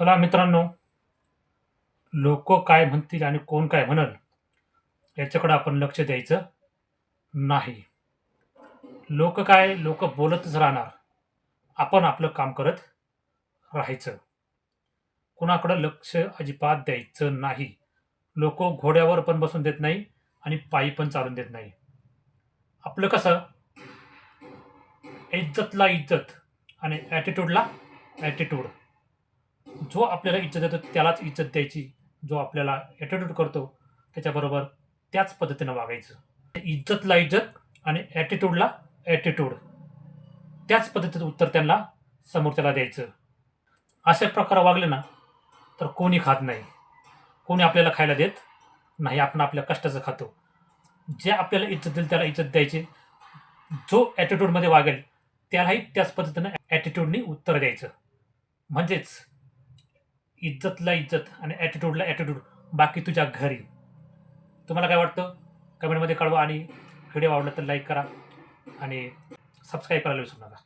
चला मित्रांनो लोक काय म्हणतील आणि कोण काय म्हणल याच्याकडं आपण लक्ष द्यायचं नाही. लोक काय लोक बोलतच राहणार. आपण आपलं काम करत राहायचं. कुणाकडं लक्ष अजिबात द्यायचं नाही. लोक घोड्यावर पण बसून देत नाही आणि पायी पण चालून देत नाही. आपलं कसं? इज्जतला इज्जत आणि ॲटिट्यूडला ॲटिट्यूड जो आपल्याला इज्जत देतो त्यालाच इज्जत द्यायची जो आपल्याला ॲटिट्यूड करतो त्याच्याबरोबर त्याच पद्धतीनं वागायचं. इज्जतला इज्जत आणि ॲटिट्यूडला ॲटिट्यूड त्याच पद्धतीचं उत्तर त्यांना समोरच्याला द्यायचं. अशा प्रकारे वागले ना तर कोणी खात नाही. कोणी आपल्याला खायला देत नाही आपण आपल्या कष्टाचं खातो. जे आपल्याला इज्जत देईल त्याला इज्जत द्यायची. जो ॲटिट्यूडमध्ये वागेल त्यालाही त्याच पद्धतीनं ॲटिट्यूडनी उत्तर द्यायचं. म्हणजेच इज्जतला इज्जत आणि ॲटिट्यूडला ॲटिट्यूड बाकी तुझ्या घरी. तुम्हाला काय वाटतं? कमेंटमध्ये कळवा आणि व्हिडिओ आवडला तर लाईक करा आणि सबस्क्राईब करायला विसरू नका.